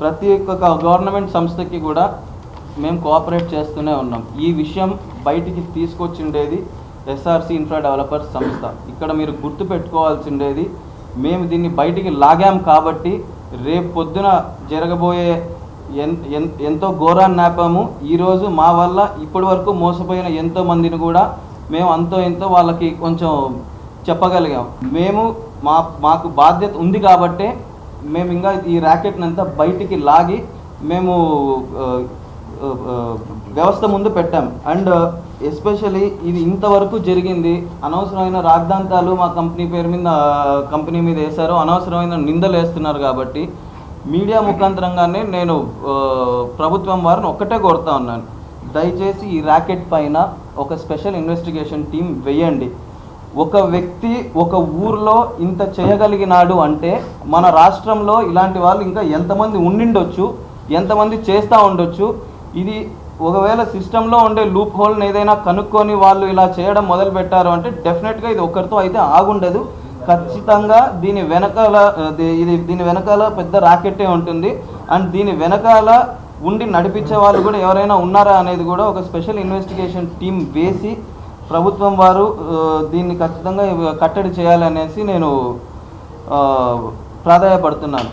ప్రతి ఒక్క గవర్నమెంట్ సంస్థకి కూడా మేము కోఆపరేట్ చేస్తూనే ఉన్నాం. ఈ విషయం బయటికి తీసుకొచ్చిండేది ఎస్ఆర్సి ఇన్ఫ్రా డెవలపర్స్ సంస్థ. ఇక్కడ మీరు గుర్తు పెట్టుకోవాల్సిండేది మేము దీన్ని బయటికి లాగాం కాబట్టి రేపు పొద్దున జరగబోయే ఎన్ ఎన్- ఎంతో ఘోరాన్ని నాపాము. ఈరోజు మా వల్ల ఇప్పటి వరకు మోసపోయిన ఎంతో మందిని కూడా మేము అంతో ఎంతో వాళ్ళకి కొంచెం చెప్పగలిగాం. మేము మా మాకు బాధ్యత ఉంది కాబట్టే మేము ఇంకా ఈ ర్యాకెట్ని అంతా బయటికి లాగి మేము వ్యవస్థ ముందు పెట్టాం. అండ్ ఎస్పెషలీ ఇది ఇంతవరకు జరిగింది. అనవసరమైన రాగ్దాంతాలు మా కంపెనీ పేరు మీద కంపెనీ మీద వేశారు. అనవసరమైన నిందలు వేస్తున్నారు కాబట్టి మీడియా ముఖాంతరంగానే నేను ప్రభుత్వం వారిని ఒక్కటే కోరుతా ఉన్నాను. దయచేసి ఈ ర్యాకెట్ పైన ఒక స్పెషల్ ఇన్వెస్టిగేషన్ టీం వేయండి. ఒక వ్యక్తి ఒక ఊర్లో ఇంత చేయగలిగినాడు అంటే మన రాష్ట్రంలో ఇలాంటి వాళ్ళు ఇంకా ఎంతమంది ఉండిండొచ్చు ఎంతమంది చేస్తూ ఉండొచ్చు ఇది ఒకవేళ సిస్టంలో ఉండే లూప్ హోల్ని ఏదైనా కనుక్కొని వాళ్ళు ఇలా చేయడం మొదలు పెట్టారు అంటే డెఫినెట్గా ఇది ఒకరితో అయితే ఆగుండదు. ఖచ్చితంగా దీని వెనకాల ఇది దీని వెనకాల పెద్ద రాకెట్టే ఉంటుంది. అండ్ దీని వెనకాల ఉండి నడిపించే వాళ్ళు కూడా ఎవరైనా ఉన్నారా అనేది కూడా ఒక స్పెషల్ ఇన్వెస్టిగేషన్ టీం వేసి ప్రభుత్వం వారు దీన్ని ఖచ్చితంగా కట్టడి చేయాలనేసి నేను ప్రాధాయపడుతున్నాను.